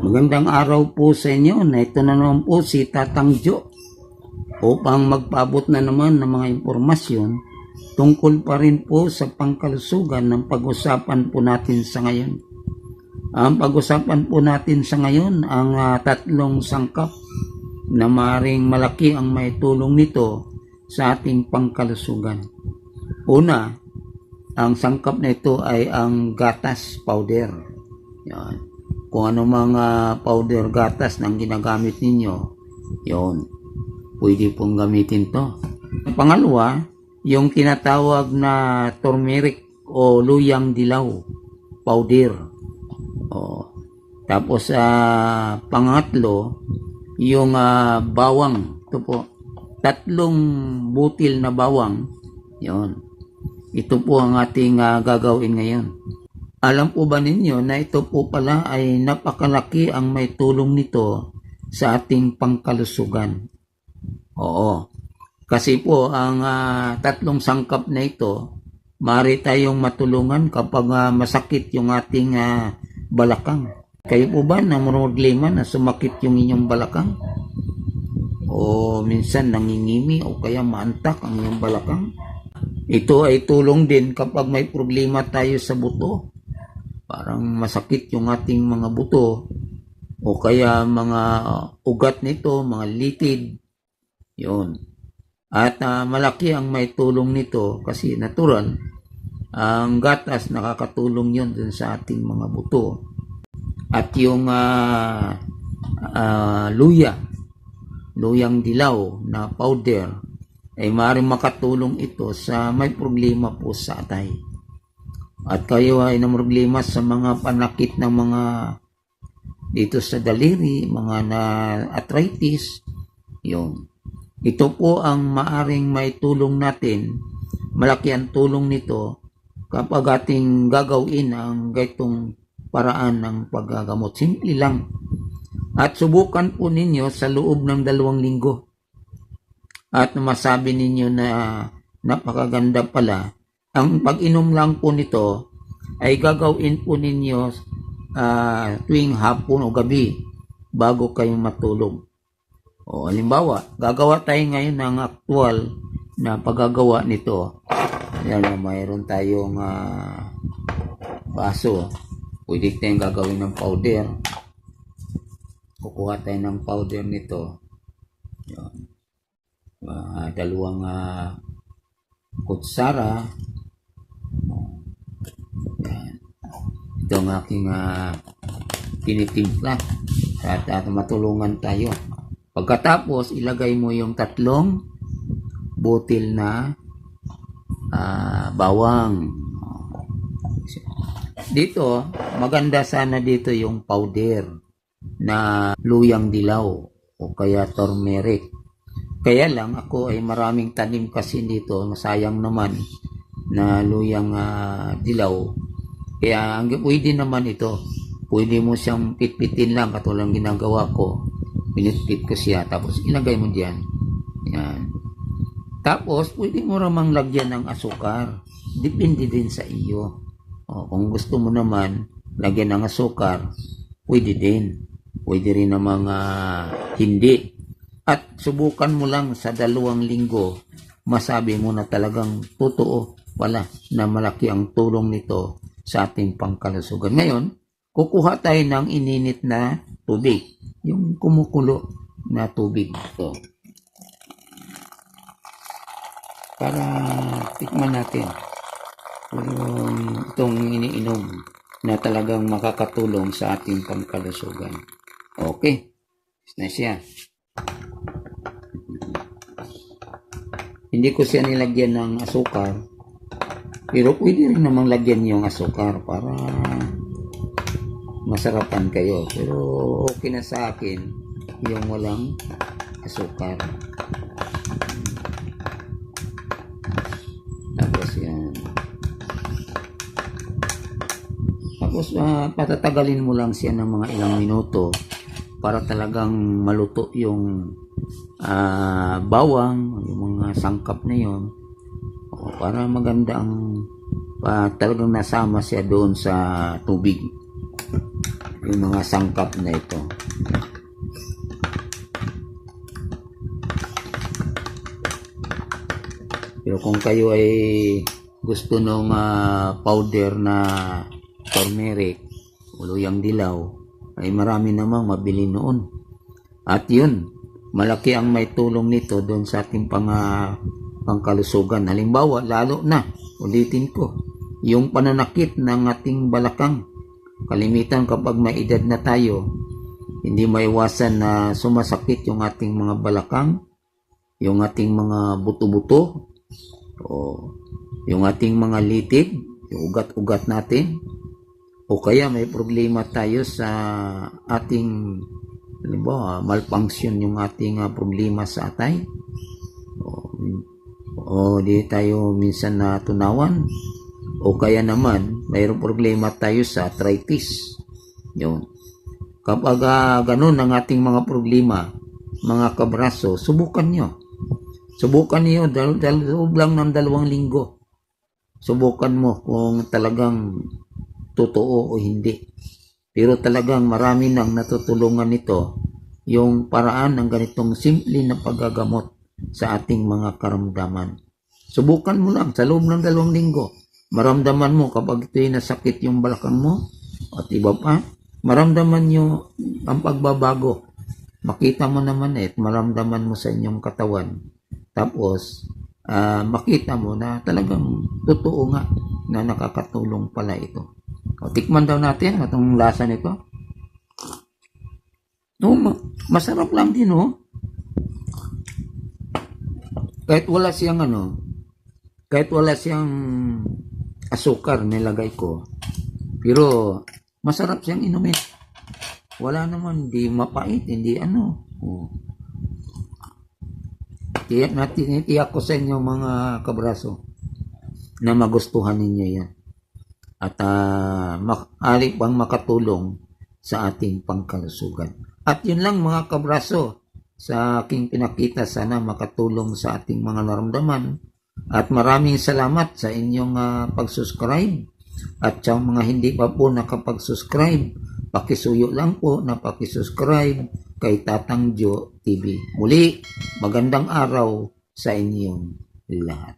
Magandang araw po sa inyo ito na naman po si Tatang Jo upang magpaabot na naman ng mga impormasyon tungkol pa rin po sa pangkalusugan ng pag-usapan po natin sa ngayon. Ang pag-usapan po natin sa ngayon ang ah, tatlong sangkap na maring malaki ang may tulong nito sa ating pangkalusugan. Una, ang sangkap na ito ay ang gatas powder. Yan. Kung ano mga powder gatas nang ginagamit ninyo, yon pwede pong gamitin to. Ang Pangalawa, yung tinatawag na turmeric o luyang dilaw powder. O, tapos sa pangatlo, yung ah, bawang. Ito po, tatlong butil na bawang. Yon. Ito po ang ating ah, gagawin ngayon. Alam po ba ninyo na ito po pala ay napakalaki ang may tulong nito sa ating pangkalusugan? Oo. Kasi po ang ah, tatlong sangkap na ito, mari tayong matulungan kapag ah, masakit yung ating ah, balakang. Kayo po ba na problema na sumakit yung inyong balakang? O minsan nangingimi o kaya maantak ang inyong balakang? Ito ay tulong din kapag may problema tayo sa buto. Parang masakit yung ating mga buto o kaya mga ugat nito, mga litid. Yun. At ah, malaki ang may tulong nito kasi natural, ang gatas nakakatulong yun dun sa ating mga buto. At yung ah, ah, luya, luyang dilaw na powder, ay maaaring makatulong ito sa may problema po sa atay. At kayo ay na problema sa mga panakit ng mga dito sa daliri, mga na arthritis, yun. Ito po ang maaring may tulong natin. Malaki ang tulong nito kapag ating gagawin ang gaitong paraan ng paggagamot. Simple lang. At subukan po ninyo sa loob ng dalawang linggo. At masabi ninyo na napakaganda pala. Ang pag-inom lang po nito ay gagawin po ninyo ah, tuwing hapon o gabi bago kayo matulog. O halimbawa, gagawa tayo ngayon ng aktual na paggagawa nito. Yan, na mayroon tayong ah, baso. Pwede tayong gagawin ng powder. Kukuha tayo ng powder nito. Yan. Ah, dalawang ah, kutsara. Ito ang aking ah, tinitimpla. At, at matulungan tayo. Pagkatapos, ilagay mo yung tatlong butil na ah, bawang. Dito, maganda sana dito yung powder na luyang dilaw o kaya turmeric. Kaya lang ako ay maraming tanim kasi dito, masayang naman na luyang ah, dilaw. Kaya pwede naman ito, pwede mo siyang pitpitin lang katulad ng ginagawa ko. Pinitpit ko siya tapos ilagay mo diyan. Yan. Tapos pwede mo ramang lagyan ng asukar. Depende din sa iyo. O, kung gusto mo naman lagyan ng asukar, pwede din. Pwede rin namang ah, hindi. At subukan mo lang sa dalawang linggo, masabi mo na talagang totoo wala na malaki ang tulong nito sa ating pangkalusugan. Ngayon, kukuha tayo ng ininit na tubig. Yung kumukulo na tubig. Ito. Para tikman natin kung itong iniinom na talagang makakatulong sa ating pangkalusugan. Okay. Na siya. Hindi ko siya nilagyan ng asukar. Pero pwede rin namang lagyan yung asukar para masarapan kayo. Pero okay na sa akin yung walang asukar. Tapos yan. Tapos ah, patatagalin mo lang siya ng mga ilang minuto para talagang maluto yung ah, bawang, yung mga sangkap na yon. Para maganda ang ah, talagang nasama siya doon sa tubig. yung mga sangkap na ito. Pero kung kayo ay gusto nung ah, powder na turmeric o luyang dilaw, ay marami namang mabili noon. At yun, malaki ang may tulong nito doon sa ating pang, ah, pangkalusugan. Halimbawa, lalo na, ulitin ko, yung pananakit ng ating balakang. Kalimitan kapag may edad na tayo, hindi maiwasan na sumasakit yung ating mga balakang, yung ating mga buto-buto, o yung ating mga litid, yung ugat-ugat natin, o kaya may problema tayo sa ating halimbawa, malfunction yung ating ah, problema sa atay, o, o di tayo minsan na tunawan, o kaya naman, mayroong problema tayo sa arthritis. Yun. Kapag ah, ganun ang ating mga problema, mga kabraso, subukan nyo. Subukan niyo dal dal lang ng dalawang linggo. Subukan mo kung talagang totoo o hindi. Pero talagang marami nang natutulungan nito yung paraan ng ganitong simple na paggagamot sa ating mga karamdaman. Subukan mo lang sa loob ng dalawang linggo. Maramdaman mo kapag ito'y nasakit yung balakang mo at iba pa, maramdaman nyo ang pagbabago. Makita mo naman eh, maramdaman mo sa inyong katawan. Tapos, ah, makita mo na talagang totoo nga na nakakatulong pala ito. O, tikman daw natin itong lasa nito. No, ma- masarap lang din, oh. Kahit wala siyang ano, kahit wala siyang asukar nilagay ko. Pero masarap siyang inumin. Wala naman, hindi mapait, hindi ano. Oh. Tiyak natin, tiyak ko sa inyo mga kabraso na magustuhan ninyo yan. At uh, maaari pang makatulong sa ating pangkalusugan. At yun lang mga kabraso sa aking pinakita sana makatulong sa ating mga naramdaman. At maraming salamat sa inyong ah, pag-subscribe. At sa mga hindi pa po nakapag-subscribe, pakisuyo lang po na pakisubscribe kay Tatang Jo TV. Muli, magandang araw sa inyong lahat.